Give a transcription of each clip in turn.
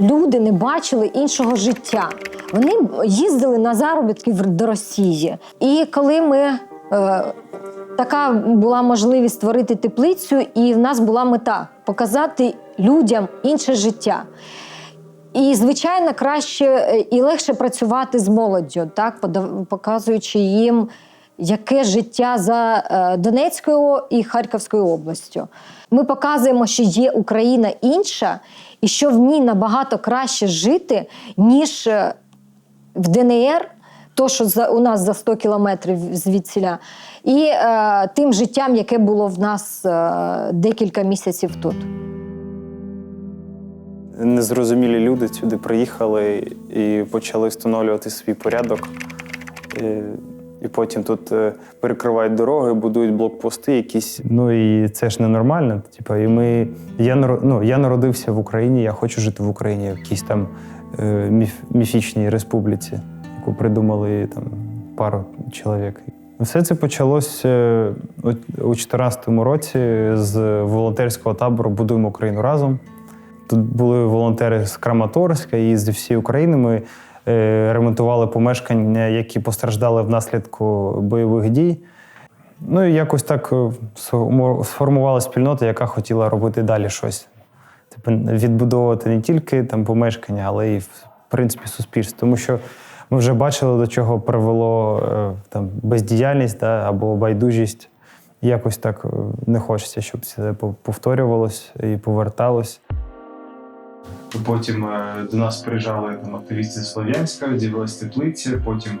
люди не бачили іншого життя. Вони їздили на заробітки до Росії. І коли ми е, така була можливість створити теплицю, і в нас була мета показати людям інше життя. І, звичайно, краще е, і легше працювати з молоддю, так, показуючи їм, яке життя за е, Донецькою і Харківською областю. Ми показуємо, що є Україна інша, і що в ній набагато краще жити, ніж е, в ДНР, то, що за, у нас за 100 кілометрів звідсіля, і е, тим життям, яке було в нас е, декілька місяців тут. Незрозумілі люди сюди приїхали і почали встановлювати свій порядок. І, потім тут е, перекривають дороги, будують блокпости якісь. Ну і це ж ненормально. Типу, і ми, я, ну, я народився в Україні, я хочу жити в Україні, в якійсь там е, міф, міфічній республіці, яку придумали там пару чоловік. Все це почалося е, у 2014 році з волонтерського табору Будуємо Україну разом. Тут були волонтери з Краматорська і з всієї України. Ми е, ремонтували помешкання, які постраждали внаслідку бойових дій. Ну і якось так е, сформувала спільнота, яка хотіла робити далі щось. Типу, відбудовувати не тільки там помешкання, але і в принципі суспільство. Тому що ми вже бачили, до чого привело е, там, бездіяльність да, або байдужість. Якось так не хочеться, щоб це пов- повторювалось і поверталось. Потім е, до нас приїжджали там активісти Слов'янська, з'явилась теплиця, потім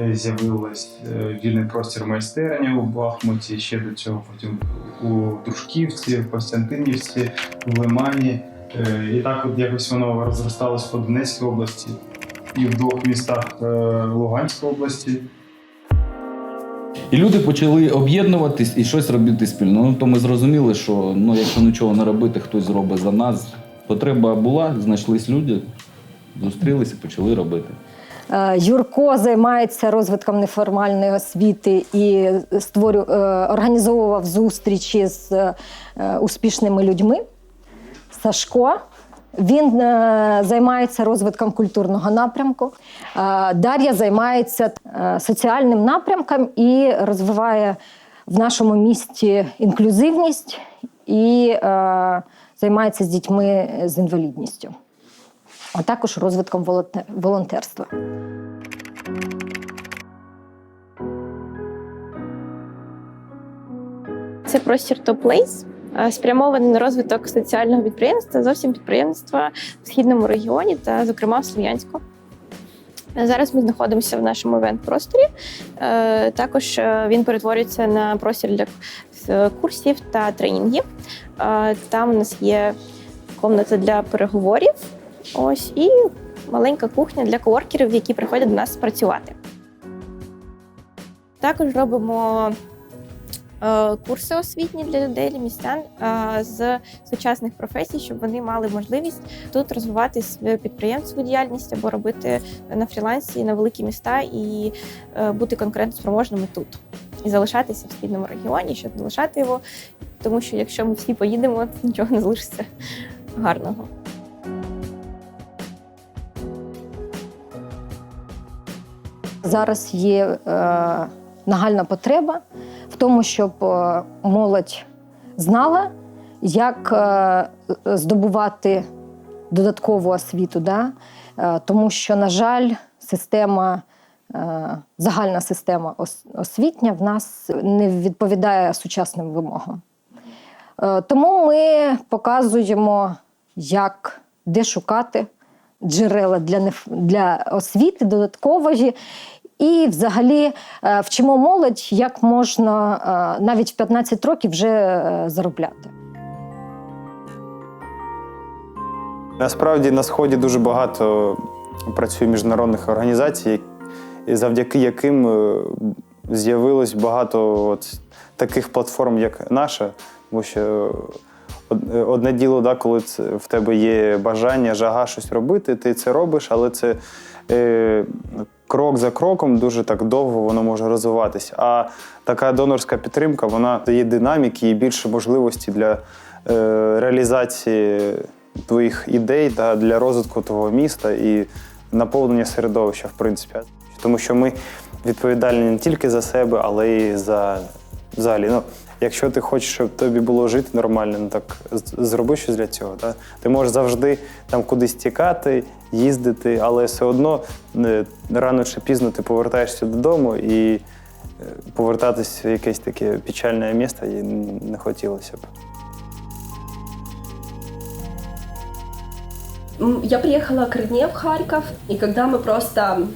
е, з'явилась е, вільний простір майстерня у Бахмуті, ще до цього потім у Дружківці, в Костянтинівці, в Лимані. І так от якось воно розросталось по Донецькій області і в двох містах Луганської області. І люди почали об'єднуватись і щось робити спільно. Ну то ми зрозуміли, що ну, якщо нічого не робити, хтось зробить за нас. Потреба була, знайшлись люди, зустрілися, почали робити. Е, Юрко займається розвитком неформальної освіти і створю, е, організовував зустрічі з е, успішними людьми. Сашко. Він займається розвитком культурного напрямку. Дар'я займається соціальним напрямком і розвиває в нашому місті інклюзивність і е, займається з дітьми з інвалідністю, а також розвитком волонте- волонтерства. Це простір Place, е, спрямований на розвиток соціального підприємства, зовсім підприємства в східному регіоні та, зокрема, в Слов'янську. Зараз ми знаходимося в нашому івент-просторі. Е, Також е, він перетворюється на простір для е, курсів та тренінгів. Там у нас є комната для переговорів. Ось і маленька кухня для коворкерів, які приходять до нас працювати. Також робимо курси освітні для людей, для містян е, з сучасних професій, щоб вони мали можливість тут розвивати підприємську діяльність або робити на фрілансі на великі міста і е, бути конкурентоспроможними тут. І залишатися в східному регіоні, щоб не лишати його, тому що якщо ми всі поїдемо, то нічого не залишиться гарного. Зараз є е, нагальна потреба в тому, щоб е, молодь знала, як е, здобувати додаткову освіту. Да? Е, тому що, на жаль, система, загальна система освітня в нас не відповідає сучасним вимогам. Тому ми показуємо, як де шукати джерела для, для освіти додаткової. І взагалі е, вчимо молодь, як можна е, навіть в 15 років вже е, заробляти. Насправді на сході дуже багато працює міжнародних організацій, завдяки яким з'явилось багато от таких платформ, як наша. Тому що одне діло, да, коли в тебе є бажання, жага щось робити, ти це робиш, але це е, крок за кроком дуже так довго воно може розвиватися. А така донорська підтримка вона дає динаміки і більше можливості для е, реалізації твоїх ідей та для розвитку твого міста і наповнення середовища, в принципі. Тому що ми відповідальні не тільки за себе, але й за взагалі. Ну, якщо ти хочеш, щоб тобі було жити нормально, ну так зроби щось для цього. Та? Ти можеш завжди там кудись тікати, їздити, але все одно е, рано чи пізно ти повертаєшся додому і е, повертатись в якесь таке печальне місце і не хотілося б. Я приехала к родне в Харьков, и когда мы просто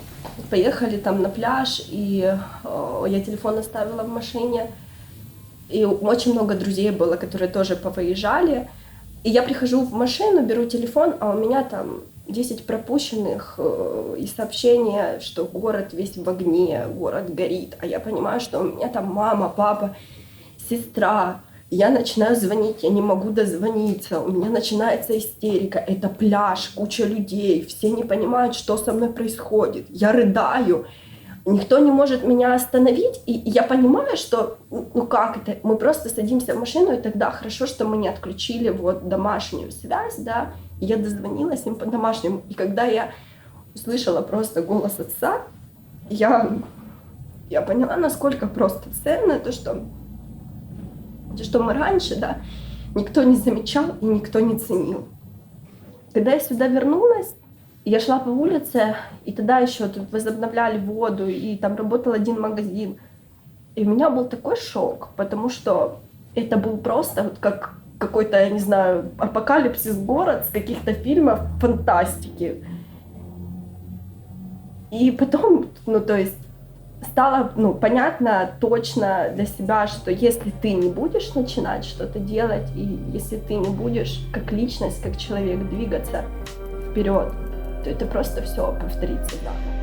поехали там на пляж, и э, я телефон оставила в машине, и очень много друзей было, которые тоже повыезжали, и я прихожу в машину, беру телефон, а у меня там 10 пропущенных э, и сообщения, что город весь в огне, город горит, а я понимаю, что у меня там мама, папа, сестра, я начинаю звонить, я не могу дозвониться, у меня начинается истерика, это пляж, куча людей, все не понимают, что со мной происходит, я рыдаю, никто не может меня остановить, и я понимаю, что, ну как это, мы просто садимся в машину, и тогда хорошо, что мы не отключили вот домашнюю связь, да, и я дозвонилась им по домашнему, и когда я услышала просто голос отца, я, я поняла, насколько просто ценно то, что то, что мы раньше, да, никто не замечал и никто не ценил. Когда я сюда вернулась, я шла по улице, и тогда еще тут возобновляли воду, и там работал один магазин. И у меня был такой шок, потому что это был просто вот как какой-то, я не знаю, апокалипсис город с каких-то фильмов фантастики. И потом, ну то есть стало ну, понятно точно для себя, что если ты не будешь начинать что-то делать, и если ты не будешь как личность, как человек двигаться вперед, то это просто все повторится заново.